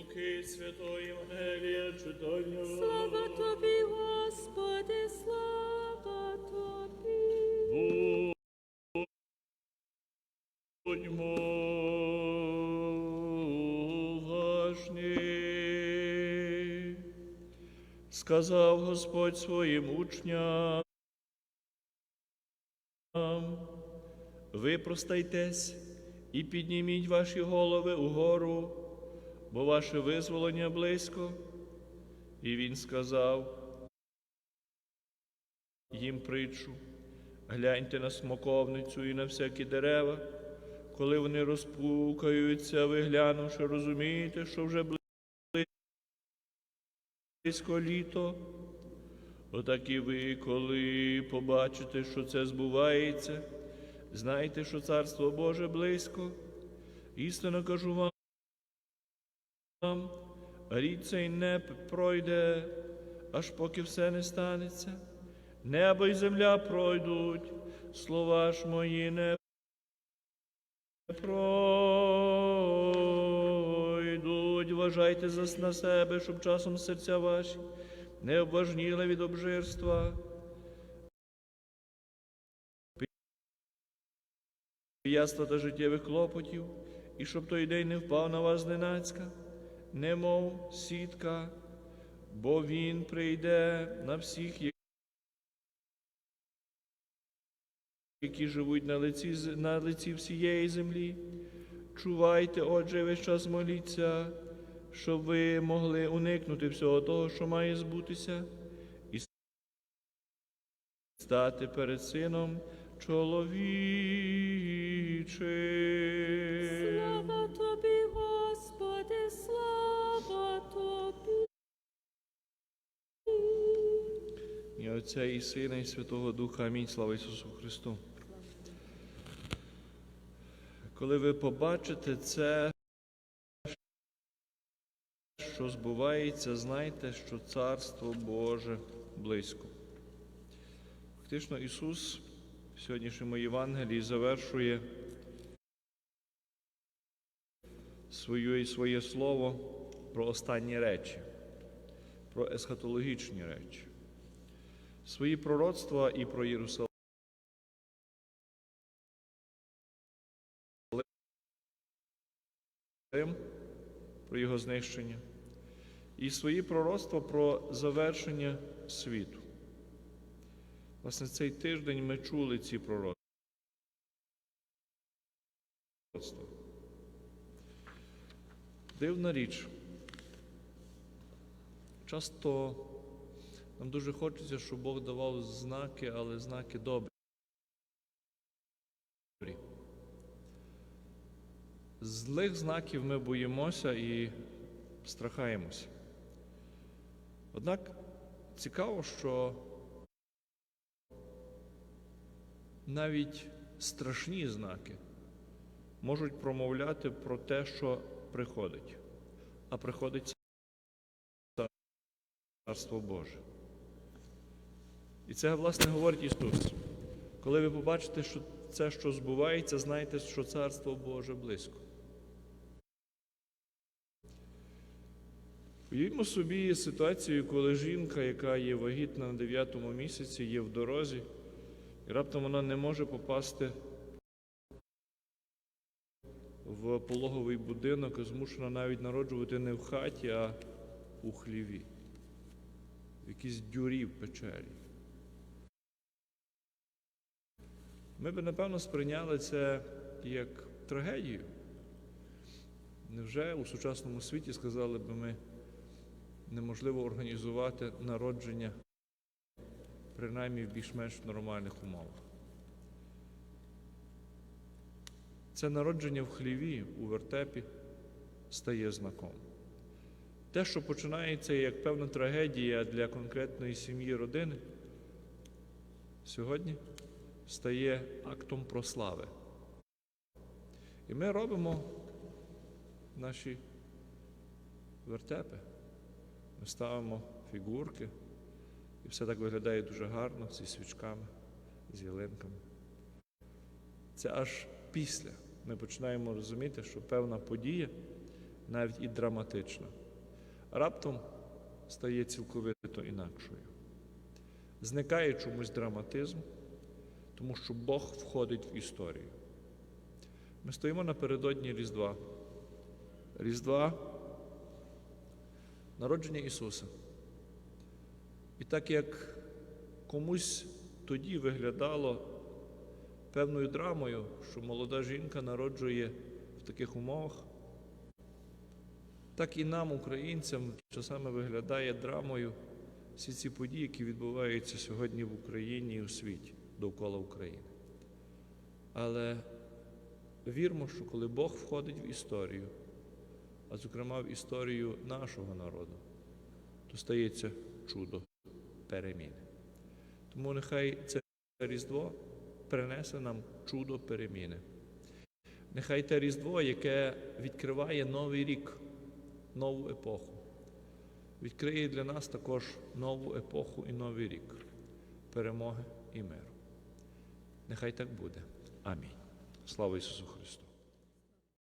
Луки Святої Євангелія читання. Слава тобі, Господи, слава тобі. Будьмо уважні. Сказав Господь своїм учням. Ви простайтесь і підніміть ваші голови угору, бо ваше визволення близько. І він сказав їм притчу. Гляньте на смоковницю і на всякі дерева. Коли вони розпукаються, ви глянувши, розумієте, що вже близько літо. Отак і ви, коли побачите, що це збувається, знайте, що Царство Боже близько. Істинно кажу вам, рід цей не пройде, аж поки все не станеться. Небо й земля пройдуть, слова ж мої не пройдуть. Вважайте зас на себе, щоб часом серця ваші не обважніли від обжирства. Пияства та життєвих клопотів, і щоб той день не впав на вас зненацька, немов сітка, бо він прийде на всіх, які живуть на лиці, на лиці всієї землі. Чувайте, отже, весь час моліться, щоб ви могли уникнути всього того, що має збутися, і стати перед сином чоловічим. Отця і Сина, і Святого Духа. Амінь. Слава Ісусу Христу. Коли ви побачите це, що збувається, знайте, що Царство Боже близько. Фактично, Ісус в сьогоднішньому Євангелії завершує свою, своє слово про останні речі, про есхатологічні речі свої пророцтва і про Єрусалим. Про його знищення, і свої пророцтва про завершення світу. Власне, цей тиждень ми чули ці пророцтва. Дивна річ. Часто нам дуже хочеться, щоб Бог давав знаки, але знаки добрі. Злих знаків ми боїмося і страхаємося. Однак цікаво, що навіть страшні знаки можуть промовляти про те, що приходить, а приходить Царство Боже. І це, власне, говорить Ісус. Коли ви побачите, що це, що збувається, знайте, що Царство Боже близько. Уявімо собі ситуацію, коли жінка, яка є вагітна на 9 місяці, є в дорозі, і раптом вона не може попасти в пологовий будинок, і змушена навіть народжувати не в хаті, а у хліві, в якійсь дюрі в печері. Ми би, напевно, сприйняли це як трагедію. Невже у сучасному світі сказали би ми, неможливо організувати народження принаймні в більш-менш нормальних умовах? Це народження в хліві, у вертепі стає знаком. Те, що починається як певна трагедія для конкретної сім'ї родини, сьогодні стає актом прослави. І ми робимо наші вертепи. Ми ставимо фігурки, і все так виглядає дуже гарно зі свічками, з ялинками. Це аж після ми починаємо розуміти, що певна подія навіть і драматична, раптом стає цілковито інакшою. Зникає чомусь драматизм, тому що Бог входить в історію. Ми стоїмо напередодні Різдва. Різдва народження Ісуса. І так як комусь тоді виглядало певною драмою, що молода жінка народжує в таких умовах, так і нам, українцям, часами виглядає драмою всі ці події, які відбуваються сьогодні в Україні і у світі довкола України. Але вірмо, що коли Бог входить в історію, а зокрема в історію нашого народу, то стається чудо переміни. Тому нехай це Різдво принесе нам чудо переміни. Нехай те Різдво, яке відкриває новий рік, нову епоху, відкриє для нас також нову епоху і новий рік перемоги і миру. Нехай так буде. Амінь. Слава Ісусу Христу!